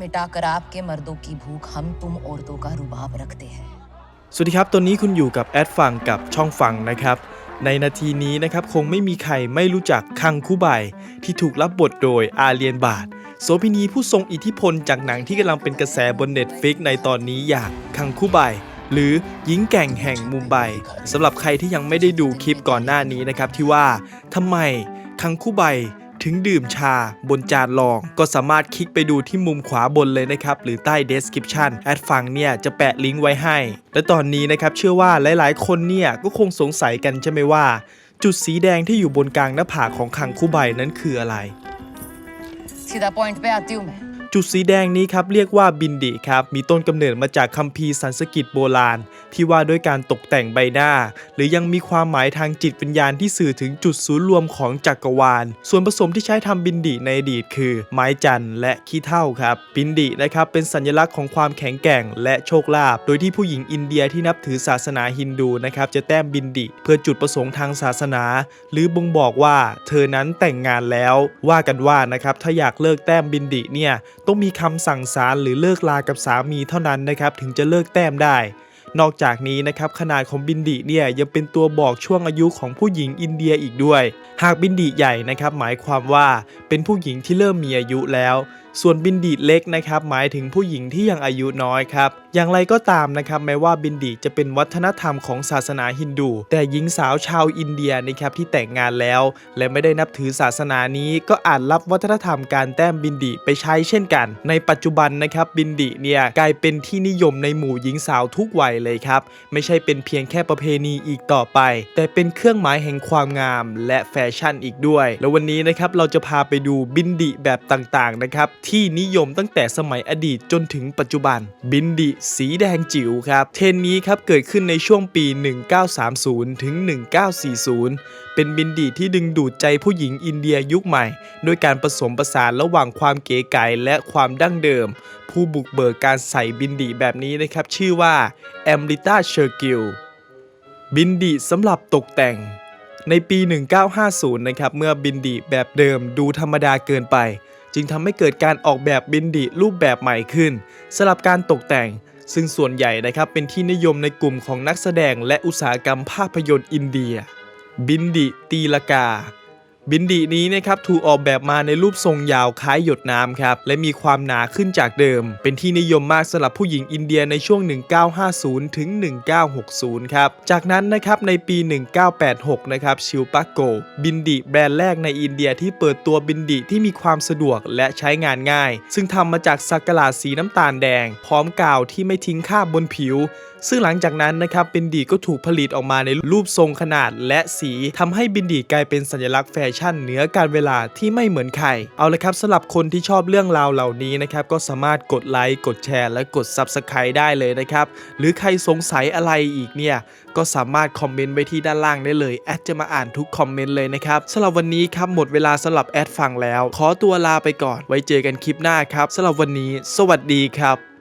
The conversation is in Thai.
मिटाकर आपके मर्दों की भूख हम तुम औरतों का रुबाब रखते हैं สวัสดีครับ ตอนนี้คุณอยู่กับแอดฟังกับช่องฟังนะครับ ในนาทีนี้นะครับคงไม่มีใครไม่รู้จักคังคูไบที่ถูกรับบทโดยอาเลียนบาท โสพินีผู้ทรงอิทธิพลจากหนังที่กำลังเป็นกระแสบนเน็ตฟิกในตอนนี้อย่างคังคูไบหรือหญิงแกร่งแห่งมุมไบสำหรับใครที่ยังไม่ได้ดูคลิปก่อนหน้านี้นะครับที่ว่าทำไมคังคูไบ ถึงดื่มชาบนจานรอง ก็สามารถคลิกไปดูที่มุมขวาบนเลยนะครับ หรือใต้ description แอดฟังเนี่ยจะแปะลิงก์ไว้ให้ และตอนนี้นะครับเชื่อว่าหลายๆ คนเนี่ยก็คงสงสัยกันใช่ไหมว่า จุดสีแดงที่อยู่บนกลางหน้าผากของคังคูใบนั้นคืออะไร सीधा पॉइंट पे आती हूँ मैं จุดสีแดงนี้ครับเรียกว่าบินดิครับมีต้นกำเนิดมาจากคัมภีร์สันสกฤตโบราณ ที่ว่าด้วยการตกแต่งใบหน้า หรือยังมีความหมายทางจิตวิญญาณที่สื่อถึงจุดศูนย์รวมของจักรวาล ส่วนผสมที่ใช้ทำบินดิในอดีตคือ ไม้จันทร์และขี้เถ้าครับ บินดินะครับเป็นสัญลักษณ์ของความแข็งแกร่งและโชคลาภโดยที่ผู้หญิงอินเดียที่นับถือศาสนาฮินดูนะครับจะแต้มบินดิเพื่อจุดประสงค์ทางศาสนา หรือบ่งบอกว่า เธอนั้นแต่งงานแล้ว ว่ากันว่านะครับถ้าอยากเลิกแต้มบินดิเนี่ยต้องมีคำสั่งสารหรือเลิกลากับสามีเท่านั้นนะครับถึงจะเลิกแต้มได้ นอกจากนี้นะครับขนาดของบินดีเนี่ยยังเป็นตัวบอกช่วงอายุของผู้หญิงอินเดียอีกด้วย หากบินดีใหญ่นะครับหมายความว่าเป็นผู้หญิงที่เริ่มมีอายุแล้ว ส่วนบินดีเล็กนะครับหมายถึงผู้หญิงที่ยังอายุน้อยครับ อย่างไรก็ตามนะครับแม้ว่าบินดีจะเป็นวัฒนธรรมของศาสนาฮินดู แต่หญิงสาวชาวอินเดียนะครับที่แต่งงานแล้ว และไม่ได้นับถือศาสนานี้ ก็อาจรับวัฒนธรรมการแต้มบินดีไปใช้เช่นกัน ในปัจจุบันนะครับบินดีเนี่ยกลายเป็นที่นิยมในหมู่หญิงสาวทุกวัยเลยครับไม่ใช่เป็นเพียงแค่ประเพณีอีกต่อไป แต่เป็นเครื่องหมายแห่งความงาม และแฟชั่นอีกด้วย แล้ววันนี้นะครับเราจะพาไปดูบินดิแบบต่างๆนะครับที่นิยมตั้งแต่สมัยอดีตจนถึงปัจจุบันบินดิสีแดงจิ๋วครับ เทรนนี้ครับเกิดขึ้นในช่วงปี 1930 ถึง 1940 เป็นบินดิที่ดึงดูดใจผู้หญิงอินเดียยุคใหม่ด้วยการผสมผสานระหว่างความเก๋ไก๋และความดั้งเดิม ผู้บุกเบิกการใส่บินดิแบบนี้นะครับชื่อว่าแอมริตาเชอร์กิลบินดิสำหรับตกแต่งในปี 1950 นะครับ เมื่อบินดิแบบเดิมดูธรรมดาเกินไป จึงทำให้เกิดการออกแบบบินดิรูปแบบใหม่ขึ้นสำหรับการตกแต่ง ซึ่งส่วนใหญ่นะครับเป็นที่นิยมในกลุ่มของนักแสดงและอุตสาหกรรมภาพยนตร์อินเดีย บินดิตีลากา บินดินี้นะครับถูกออกแบบมาในรูปทรงยาวคล้ายหยดน้ำครับ และมีความหนาขึ้นจากเดิม เป็นที่นิยมมากสำหรับผู้หญิงอินเดียในช่วง 1950 ถึง 1960 ครับ จากนั้นนะครับในปี 1986 นะครับชิลปาโก บินดิแบรนด์แรกในอินเดียที่เปิดตัวบินดิที่มีความสะดวกและใช้งานง่าย ซึ่งทำมาจากสักหลาดสีน้ำตาลแดง พร้อมกาวที่ไม่ทิ้งคราบบนผิว ซึ่งหลังจากนั้นนะครับบินดีก็ถูกผลิตออกมาในรูปทรงขนาดและสีทำให้บินดีกลายเป็นสัญลักษณ์แฟชั่นเหนือการเวลาที่ไม่เหมือนใคร เอาละครับสำหรับคนที่ชอบเรื่องราวเหล่านี้นะครับก็สามารถกดไลค์กดแชร์ และกด Subscribe ได้เลยนะครับ หรือใครสงสัยอะไรอีกเนี่ยก็สามารถคอมเมนต์ไว้ที่ด้านล่างได้เลยแอดจะมาอ่านทุกคอมเมนต์เลยนะครับสำหรับวันนี้ครับหมดเวลาสำหรับแอดฟังแล้ว ขอตัวลาไปก่อนไว้เจอกันคลิปหน้าครับสำหรับวันนี้ สวัสดีครับ